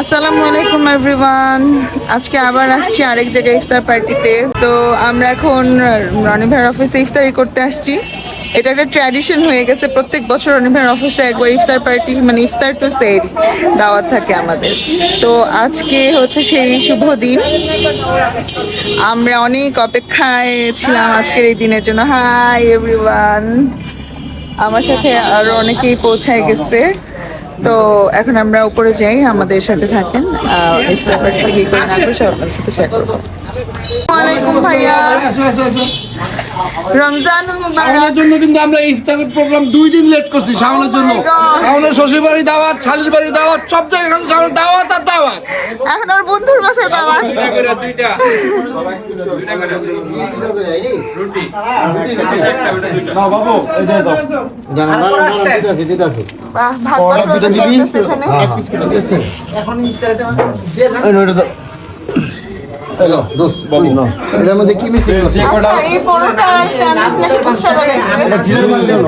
আসসালামু আলাইকুম এভরিওয়ান আজকে আবার আসছি আরেক জায়গায় ইফতার পার্টিতে। তো আমরা এখন রনি ভাইয়ের অফিসে ইফতারি করতে আসছি। এটা একটা ট্র্যাডিশন হয়ে গেছে। প্রত্যেক বছর রনি অফিসে একবার ইফতার পার্টি মানে ইফতার টু সেরি দাওয়াত থাকে আমাদের। তো আজকে হচ্ছে সেই শুভ দিন। আমরা অনেক অপেক্ষায় ছিলাম আজকের এই দিনের জন্য। হাই এভরিওয়ান আমার সাথে আরও অনেকেই পৌঁছায় গেছে। তো এখন আমরা উপরে যাই আমাদের সাথে থাকেন ইফতার পার্টি কি করে না করে সব সাথে শেয়ার করব। ভাইয়া। রমজান শাওনের জন্য কিন্তু আমরা ইফতারের প্রোগ্রাম দুই দিন লেট করছি শাওনের জন্য। Oh God. শাওনের শ্বশুর বাড়ি দাওয়াত শালির বাড়ি দাওয়াত সব জায়গায় এখন শাওনের দাওয়াত আর দাওয়াত। এখন ওর বন্ধুর বাসায় দাওয়াত। না বাবু এটা দাও। জানা দাঁড়ান দাঁড়ান দিতেছি দিতেছি বাহ ভাগ ভাগ করে চলতেছে এখানে হ্যাঁ হ্যাঁ। ঠিক আছে। এই নইটা দাও। হ্যালো দোস্ত বাবু। না? এটার মধ্যে কি আচ্ছা এই পরোটা আর স্যান্ডউইচ নাকি বানাইছে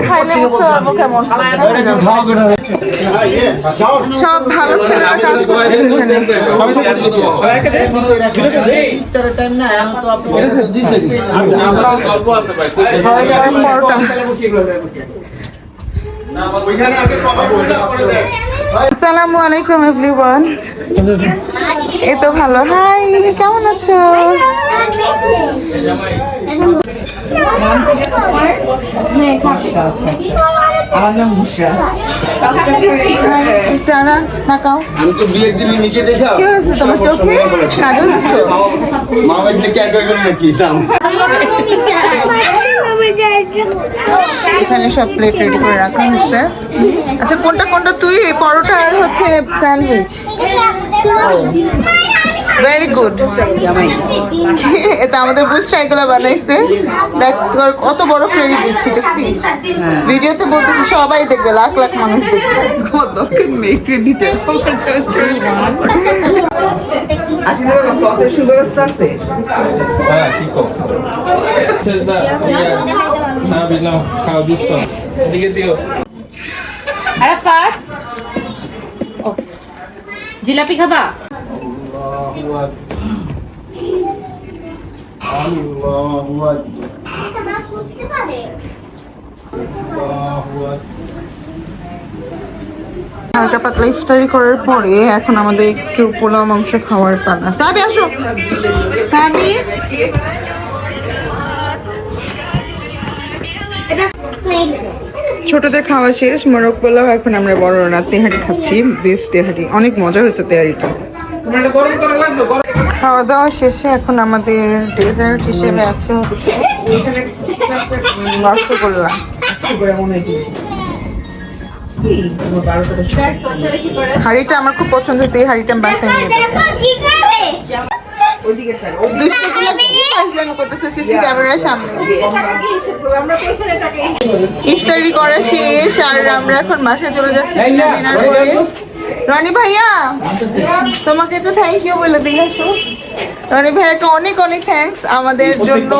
খাইলে বুঝতে পারব কেমন। সব ভালো ছেলেরা কাজ টাইম না এখন। তো আপনি পরোটা। আসসালামু আলাইকুম এভরিওয়ান। এই তো ভালো। হাই কেমন আছো? সারা তাকাও। আমি তো বিয়ের দিনে নিচে কি হয়েছে তোমার চোখে? কাজল দিছো মামা দিলে কি একবার করে নাকি? দাম এখানে সব প্লেট রেডি করে রাখা হয়েছে। আচ্ছা কোনটা কোনটা? তুই পরোটা আর হচ্ছে স্যান্ডউইচ ভেরি গুড এটা আমাদের বুসরা এগুলো বানাইছে। দেখ তোর কত বড় ক্রেডিট দিচ্ছি দেখছিস? ভিডিওতে বলতেছি সবাই দেখবে লাখ লাখ মানুষ দেখবে। ক্রেডিটে আচ্ছা আছে। হ্যাঁ বুঝলাম খাও জুস খাও এদিকে দিও আরাফাত ও, জিলাপি খাবা আল্লাহু আকবার আল্লাহু আকবার হালকা পাতলা ইফতারি করার পরে এখন আমাদের একটু পোলাও মাংস খাওয়ার পালা। সাবি আসো। সাবি ছোটদের খাওয়া শেষ মোরগ পোলাও এখন আমরা বড় না তেহারি খাচ্ছি বিফ তেহারি। অনেক মজা হয়েছে তেহারিটা। খাওয়া দাওয়া শেষে এখন আমাদের ডেজার্ট হিসেবে আছে হচ্ছে রসগোল্লা। হাড়িটা আমার খুব পছন্দ এই হাড়িটা আমি বাসায় নিয়ে। দুষ্টগুলো সিসি ক্যামেরার সামনে। ইফতারি করা শেষ আর আমরা এখন বাসায় চলে যাচ্ছি ডিনার করে রনি ভাইয়া? তোমাকে তো থ্যাংক ইউ বলে দিয়ে আসো। রনি ভাইয়াকে অনেক অনেক থ্যাঙ্কস আমাদের জন্য।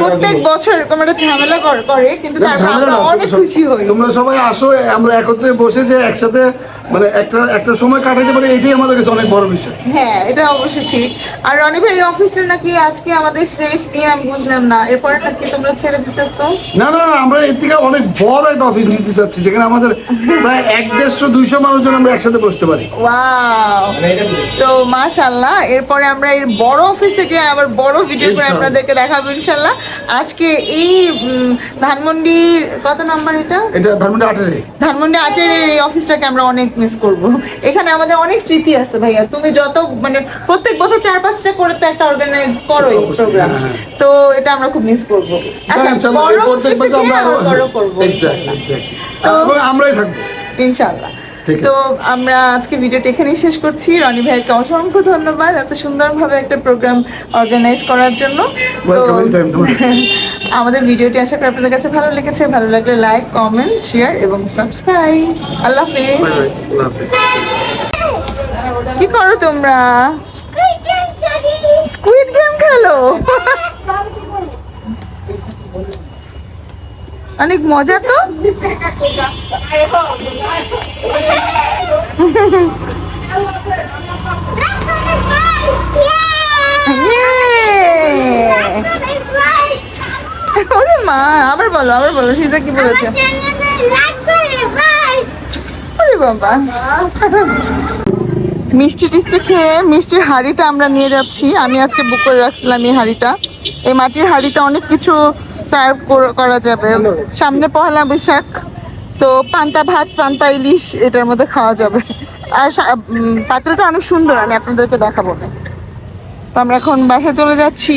প্রত্যেক বছর এরকম একটা ঝামেলা কর- করে কিন্তু আমরা অনেক খুশি হই। তোমরা সবাই আসো আমরা একত্রে বসে যে একসাথে মানে একটা একটা সময় কাটাইতে পারি এটাই আমাদের কাছে অনেক বড় বিষয়। হ্যাঁ এটা অবশ্যই ঠিক। আর রনি ভাইয়ের অফিসটা নাকি আজকে আমাদের শেষ দিন আমি বুঝলাম না। এরপরে নাকি তোমরা ছেড়ে দিতেছো? না না না আমরা এর থেকে অনেক বড় একটা অফিস নিতে চাচ্ছি যেখানে আমাদের প্রায় এক দেড়শো দুইশো মানুষজন আমরা একসাথে বসতে পারি। ওয়াও তো মাশাল্লাহ এরপরে আমরা এর বড় অফিসে গিয়ে আবার বড় ভিডিও করে আপনাদেরকে দেখাবো ইনশাল্লাহ আজকে এই ধানমন্ডি কত নাম্বার এটা? এটা ধানমন্ডি আটেরে ধানমন্ডি আটের এই অফিসটাকে আমরা অনেক মিস করব। এখানে আমাদের অনেক স্মৃতি আছে ভাইয়া। তুমি যত মানে প্রত্যেক বছর চার পাঁচটা করে তো একটা অর্গানাইজ করো এই প্রোগ্রাম তো এটা আমরা খুব মিস করব। আচ্ছা বড় প্রত্যেক অফিসে আমরা বড় করব। আমরাই থাকব। ইনশাল্লাহ তো আমরা আজকে ভিডিওটা এখানেই শেষ করছি। রনি ভাইকে অসংখ্য ধন্যবাদ এত সুন্দরভাবে একটা প্রোগ্রাম অর্গানাইজ করার জন্য। আমাদের ভিডিওটি আশা করি আপনাদের কাছে ভালো লেগেছে। ভালো লাগলে লাইক কমেন্ট শেয়ার এবং সাবস্ক্রাইব আল্লাহ হাফেজ। কি করো তোমরা? স্কুইড গেম খেলো? অনেক মজা তো? ওরে মা আবার বলো আবার বলো সীতা কি বলেছে? ওরে বাবা। মিষ্টি টিষ্টি খেয়ে মিষ্টির হাঁড়িটা আমরা নিয়ে যাচ্ছি। আমি আজকে বুক করে রাখছিলাম এই হাঁড়িটা। এই মাটির হাঁড়িতে অনেক কিছু সার্ভ করা যাবে। সামনে পহলা বৈশাখ তো পান্তা ভাত পান্তা ইলিশ এটার মধ্যে খাওয়া যাবে। আর পাত্রটা অনেক সুন্দর আমি আপনাদেরকে দেখাবো। তো আমরা এখন বাসায় চলে যাচ্ছি।